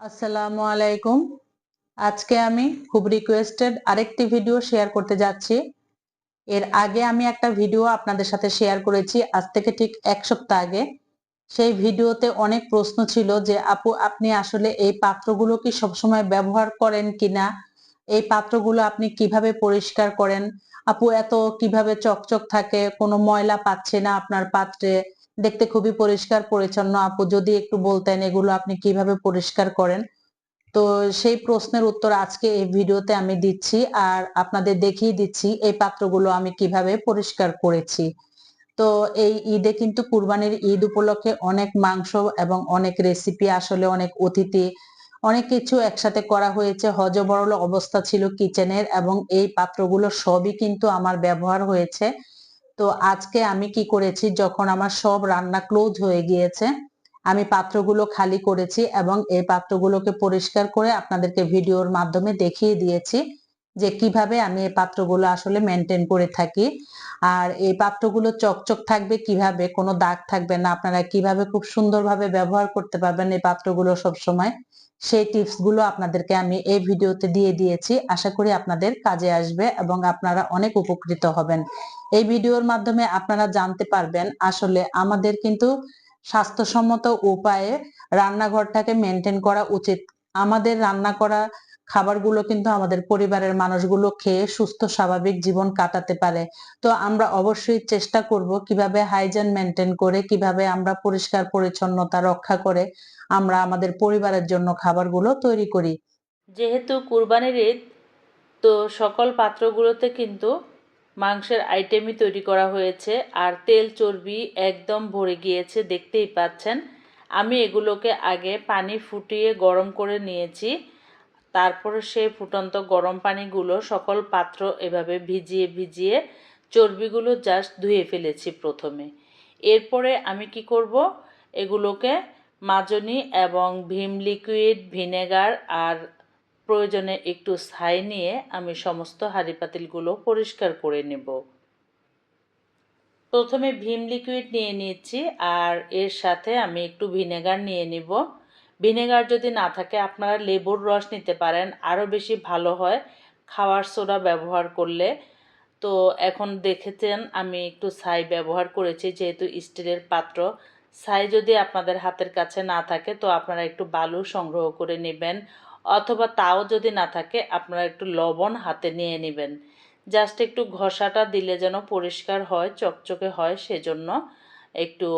আসসালামু আলাইকুম। আজকে আমি খুব রিকোয়েস্টেড আরেকটি ভিডিও শেয়ার করতে যাচ্ছি। এর আগে আমি একটা ভিডিও আপনাদের সাথে শেয়ার করেছি, আজ থেকে ঠিক এক সপ্তাহ আগে। সেই ভিডিওতে অনেক প্রশ্ন ছিল যে, আপু, আপনি আসলে এই পাত্রগুলো কি সবসময় ব্যবহার করেন কিনা? এই পাত্রগুলো আপনি কীভাবে পরিষ্কার করেন? আপু, এত কীভাবে চকচক থাকে? কোনো ময়লা পাচ্ছে না আপনার পাত্রে? দেখতে খুবই পরিষ্কার, পরিচ্ছন্ন। আপু যদি একটু বলতেন এগুলো আপনি কীভাবে পরিষ্কার করেন? তো সেই প্রশ্নের উত্তর আজকে এই ভিডিওতে আমি দিচ্ছি আর আপনাদের দেখিয়ে দিচ্ছি এই পাত্রগুলো আমি কীভাবে পরিষ্কার করেছি। তো এই ঈদে কিন্তু কুরবানির ঈদ উপলক্ষে অনেক মাংস এবং অনেক রেসিপি আসলে অনেক অতিথি, অনেক কিছু একসাথে করা হয়েছে। হজবরল অবস্থা ছিল কিচেনের এবং এই পাত্রগুলো সবই কিন্তু আমার ব্যবহার হয়েছে। তো আজকে আমি কি করেছি, যখন আমার সব রান্না ক্লোজ হয়ে গিয়েছে, আমি পাত্রগুলো খালি করেছি এবং এই পাত্রগুলোকে পরিষ্কার করে আপনাদেরকে ভিডিওর মাধ্যমে দেখিয়ে দিয়েছি যে কীভাবে আমি এই পাত্রগুলো আসলে মেনটেন করে থাকি। আর এই পাত্রগুলো চকচক থাকবে কীভাবে, কোনো দাগ থাকবে না, আপনারা কীভাবে খুব সুন্দরভাবে ব্যবহার করতে পারবেন এই পাত্রগুলো সব সময় সেই টিপসগুলো আপনাদেরকে আমি এই ভিডিওতে দিয়ে দিয়েছি। আশা করি আপনাদের কাজে আসবে এবং আপনারা অনেক উপকৃত হবেন। এই ভিডিওর মাধ্যমে আপনারা জানতে পারবেন, আসলে আমাদের কিন্তু স্বাস্থ্যসম্মত উপায়ে রান্নাঘরটাকে মেনটেন করা উচিত। আমাদের রান্না করা খাবারগুলো কিন্তু আমাদের পরিবারের মানুষগুলো খেয়ে সুস্থ, স্বাভাবিক জীবন কাটাতে পারে। তো আমরা অবশ্যই চেষ্টা করব কীভাবে হাইজেন মেনটেন করে, কীভাবে আমরা পরিষ্কার পরিচ্ছন্নতা রক্ষা করে আমরা আমাদের পরিবারের জন্য খাবারগুলো তৈরি করি। যেহেতু কুরবানির ঈদ, তো সকল পাত্রগুলোতে কিন্তু মাংসের আইটেমই তৈরি করা হয়েছে আর তেল চর্বি একদম ভরে গিয়েছে, দেখতেই পাচ্ছেন। আমি এগুলোকে আগে পানি ফুটিয়ে গরম করে নিয়েছি। তারপরে সেই ফুটন্ত গরম পানিগুলো সকল পাত্র এভাবে ভিজিয়ে ভিজিয়ে চর্বিগুলো জাস্ট ধুয়ে ফেলেছি প্রথমে। এরপরে আমি কি করব? এগুলোকে মাজনি এবং ভীম লিকুইড ভিনেগার আর প্রয়োজনে একটু ছাই নিয়ে আমি সমস্ত হাঁড়ি পাতিলগুলো পরিষ্কার করে নেব। প্রথমে ভীম লিকুইড নিয়ে নিচ্ছি আর এর সাথে আমি একটু ভিনেগার নিয়ে নিব। ভিনেগার যদি না থাকে, আপনারা লেবুর রস নিতে পারেন। আরও বেশি ভালো হয় খাওয়ার সোডা ব্যবহার করলে। তো এখন দেখেছেন, আমি একটু ছাই ব্যবহার করেছি, যেহেতু স্টিলের পাত্র। ছাই যদি আপনাদের হাতের কাছে না থাকে, তো আপনারা একটু বালু সংগ্রহ করে নেবেন। অথবা তাও যদি না থাকে, আপনারা একটু লবণ হাতে নিয়ে নেবেন। জাস্ট একটু ঘষাটা দিলে যেন পরিষ্কার হয়, চকচকে হয়, সেজন্য একটু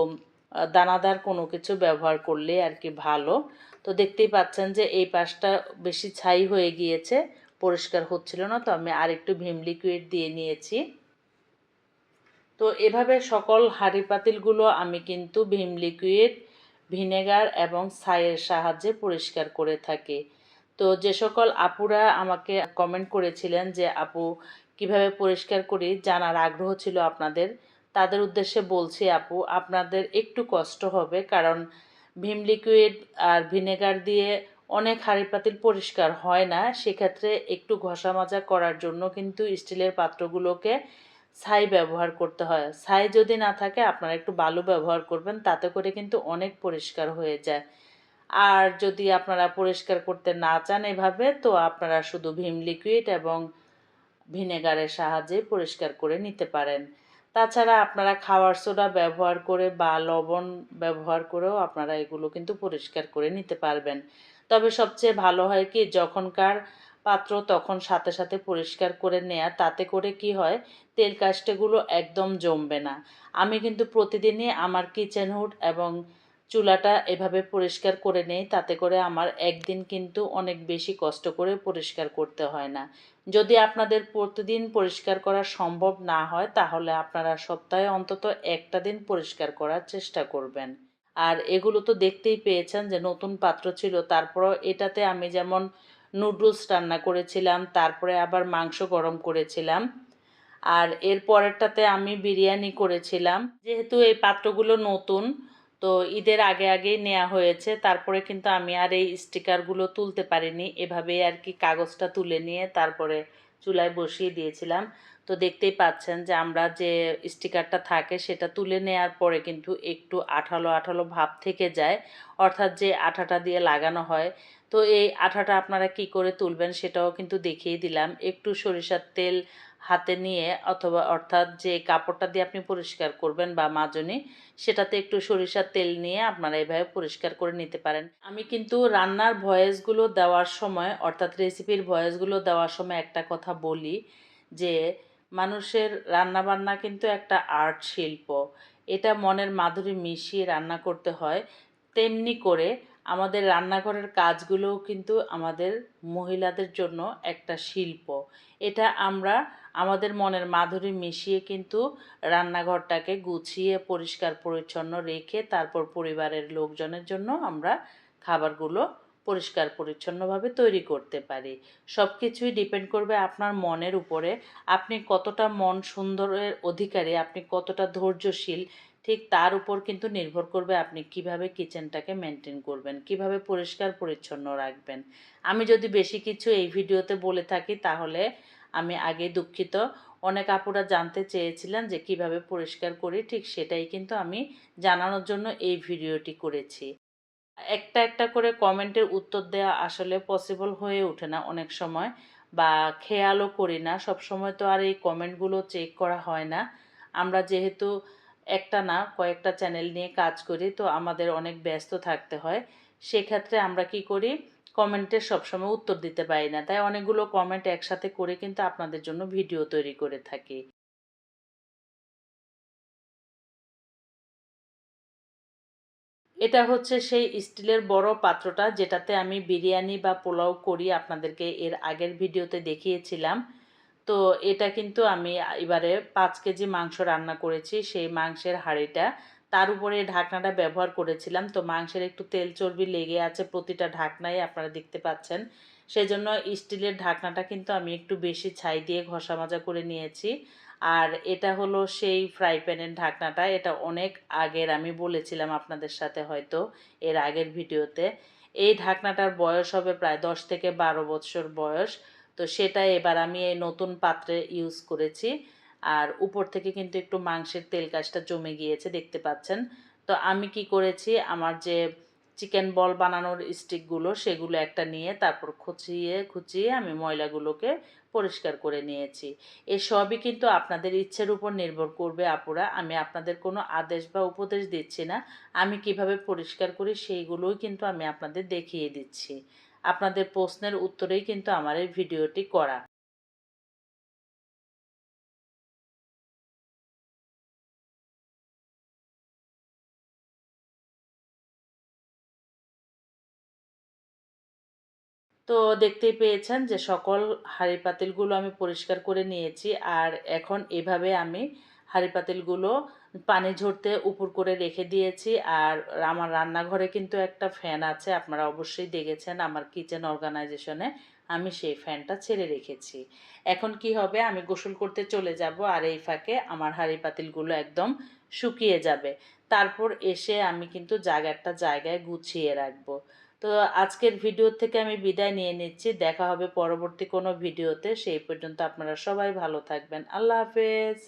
দানাদার কোনো কিছু ব্যবহার করলে আর কি ভালো। তো দেখতেই পাচ্ছেন যে এই পাশটা বেশি ছাই হয়ে গিয়েছে, পরিষ্কার হচ্ছিল না, তো আমি আর একটু ভীম লিকুইড দিয়ে নিয়েছি। তো এভাবে সকল হাঁড়ি পাতিলগুলো আমি কিন্তু ভীম লিকুইড ভিনেগার এবং ছাইয়ের সাহায্যে পরিষ্কার করে থাকি। তো যে সকল আপুরা আমাকে কমেন্ট করেছিলেন যে, আপু, কীভাবে পরিষ্কার করি? জানার আগ্রহ ছিল আপনাদের। তাদের উদ্দেশ্যে বলছি, আপু, আপনাদের একটু কষ্ট হবে কারণ ভীম লিকুইড আর ভিনেগার দিয়ে অনেক হাঁড়ি পাতিল পরিষ্কার হয় না। সেক্ষেত্রে একটু ঘষা মাজা করার জন্য কিন্তু স্টিলের পাত্রগুলোকে ছাই ব্যবহার করতে হয়। ছাই যদি না থাকে, আপনারা একটু বালু ব্যবহার করবেন, তাতে করে কিন্তু অনেক পরিষ্কার হয়ে যায়। আর যদি আপনারা পরিষ্কার করতে না চান এভাবে, তো আপনারা শুধু ভীম লিকুইড এবং ভিনেগারের সাহায্যে পরিষ্কার করে নিতে পারেন। তাছাড়া আপনারা খাওয়ার সোডা ব্যবহার করে বা লবণ ব্যবহার করেও আপনারা এগুলো কিন্তু পরিষ্কার করে নিতে পারবেন। তবে সবচেয়ে ভালো হয় কি, যখনকার পাত্র তখন সাথে সাথে পরিষ্কার করে নেয়া, তাতে করে কি হয়, তেল কাস্টেগুলো একদম জমবে না। আমি কিন্তু প্রতিদিনই আমার কিচেন হুড এবং চুলাটা এভাবে পরিষ্কার করে নেই, তাতে করে আমার একদিন কিন্তু অনেক বেশি কষ্ট করে পরিষ্কার করতে হয় না। যদি আপনাদের প্রতিদিন পরিষ্কার করা সম্ভব না হয়, তাহলে আপনারা সপ্তাহে অন্তত একটা দিন পরিষ্কার করার চেষ্টা করবেন। আর এগুলো তো দেখতেই পেয়েছেন যে নতুন পাত্র ছিল, তারপরও এটাতে আমি যেমন নুডলস রান্না করেছিলাম, তারপরে আবার মাংস গরম করেছিলাম। আর এর পরেরটাতে আমি বিরিয়ানি করেছিলাম। যেহেতু এই পাত্রগুলো নতুন তো ঈদের আগে আগেই নেওয়া হয়েছে। তারপরে কিন্তু আমি আর এই স্টিকারগুলো তুলতে পারিনি। এভাবেই আর কি কাগজটা তুলে নিয়ে তারপরে চুলায় বসিয়ে দিয়েছিলাম। তো দেখতেই পাচ্ছেন যে আমরা যে স্টিকারটা থাকে সেটা তুলে নেওয়ার পরে কিন্তু একটু আঠালো আঠালো ভাব থেকে যায়। অর্থাৎ যে আঠাটা দিয়ে লাগানো হয়। তো এই আঠাটা আপনারা কি করে তুলবেন সেটাও কিন্তু দেখিয়ে দিলাম। একটু সরিষার তেল হাতে নিয়ে অথবা অর্থাৎ যে কাপড়টা দিয়ে আপনি পরিষ্কার করবেন বা মাজনি, সেটাতে একটু সরিষার তেল নিয়ে আপনারা এভাবে পরিষ্কার করে নিতে পারেন। আমি কিন্তু রান্নার ভয়েসগুলো দেওয়ার সময়, অর্থাৎ রেসিপির ভয়েসগুলো দেওয়ার সময় একটা কথা বলি যে, মানুষের রান্নাবান্না কিন্তু একটা আর্ট শিল্প। এটা মনের মাধুরী মিশিয়ে রান্না করতে হয়। তেমনি করে আমাদের রান্নাঘরের কাজগুলোও কিন্তু আমাদের মহিলাদের জন্য একটা শিল্প। এটা আমরা আমাদের মনের মাধুরী মিশিয়ে কিন্তু রান্নাঘরটাকে গুছিয়ে, পরিষ্কার, পরিচ্ছন্ন রেখে তারপর পরিবারের লোকজনের জন্য আমরা খাবারগুলো পরিষ্কার, পরিচ্ছন্নভাবে তৈরি করতে পারি। সব কিছুই ডিপেন্ড করবে আপনার মনের উপরে। আপনি কতটা মন সুন্দরের অধিকারী, আপনি কতটা ধৈর্যশীল, ঠিক তার উপর কিন্তু নির্ভর করবে আপনি কীভাবে কিচেনটাকে মেনটেন করবেন, কীভাবে পরিষ্কার, পরিচ্ছন্ন রাখবেন। আমি যদি বেশি কিছু এই ভিডিওতে বলে থাকি, তাহলে আমি আগে দুঃখিত। অনেক আপুরা জানতে চেয়েছিলেন যে কীভাবে পরিষ্কার করি, ঠিক সেটাই কিন্তু আমি জানানোর জন্য এই ভিডিওটি করেছি। একটা একটা করে কমেন্টের উত্তর দেওয়া আসলে পসিবল হয়ে ওঠে না অনেক সময় বা খেয়ালও করি না। সব সময় তো আর এই কমেন্টগুলো চেক করা হয় না। আমরা যেহেতু একটা না, কয়েকটা চ্যানেল নিয়ে কাজ করি, তো আমাদের অনেক ব্যস্ত থাকতে হয়। সেক্ষেত্রে আমরা কি করি কমেন্টের সবসময় উত্তর দিতে পারি না। তাই অনেকগুলো কমেন্ট একসাথে করে কিন্তু আপনাদের জন্য ভিডিও তৈরি করে থাকি। এটা হচ্ছে সেই স্টিলের বড় পাত্রটা, যেটাতে আমি বিরিয়ানি বা পোলাও করি। আপনাদেরকে এর আগের ভিডিওতে দেখিয়েছিলাম। তো এটা কিন্তু আমি এবারে পাঁচ কেজি মাংস রান্না করেছি, সেই মাংসের হাঁড়িটা। তার উপরে ঢাকনাটা ব্যবহার করেছিলাম। তো মাংসের একটু তেল চর্বি লেগে আছে প্রতিটা ঢাকনায়, আপনারা দেখতে পাচ্ছেন। সেই জন্য স্টিলের ঢাকনাটা কিন্তু আমি একটু বেশি ছাই দিয়ে ঘষা মাজা করে নিয়েছি। আর এটা হলো সেই ফ্রাই প্যানের ঢাকনাটা। এটা অনেক আগের, আমি বলেছিলাম আপনাদের সাথে হয়তো এর আগের ভিডিওতে। এই ঢাকনাটার বয়স হবে প্রায় দশ থেকে বারো বছর বয়স। তো সেটা এবার আমি এই নতুন পাত্রে ইউজ করেছি। আর উপর থেকে কিন্তু একটু মাংসের তেল কাজটা জমে গিয়েছে, দেখতে পাচ্ছেন। তো আমি কি করেছি, আমার যে চিকেন বল বানানোর স্টিকগুলো সেগুলো একটা নিয়ে তারপর খুচিয়ে খুচিয়ে আমি ময়লাগুলোকে পরিষ্কার করে নিয়েছি। এ সবই কিন্তু আপনাদের ইচ্ছের উপর নির্ভর করবে আপুরা। আমি আপনাদের কোনো আদেশ বা উপদেশ দিচ্ছি না। আমি কীভাবে পরিষ্কার করি, সেইগুলোই কিন্তু আমি আপনাদের দেখিয়ে দিচ্ছি। আপনাদের প্রশ্নের উত্তরেই কিন্তু আমার এই ভিডিওটি করা। তো দেখতেই পেয়েছেন যে সকল হাঁড়ি পাতিলগুলো আমি পরিষ্কার করে নিয়েছি আর এখন এভাবে আমি হাঁড়ি পাতিলগুলো পানি ঝরতে উপর করে রেখে দিয়েছি। আর আমার রান্নাঘরে কিন্তু একটা ফ্যান আছে, আপনারা অবশ্যই দেখেছেন আমার কিচেন অর্গানাইজেশনে আমি সেই ফ্যানটা ছেড়ে রেখেছি। এখন কি হবে? আমি গোসল করতে চলে যাব আর এই ফাঁকে আমার হাঁড়ি পাতিলগুলো একদম শুকিয়ে যাবে। তারপর এসে আমি কিন্তু জায়গাটা জায়গায় গুছিয়ে রাখব। তো আজকের ভিডিও থেকে আমি বিদায় নিয়ে নিচ্ছি। দেখা হবে পরবর্তী কোনো ভিডিওতে। সেই পর্যন্ত আপনারা সবাই ভালো থাকবেন। আল্লাহ হাফেজ।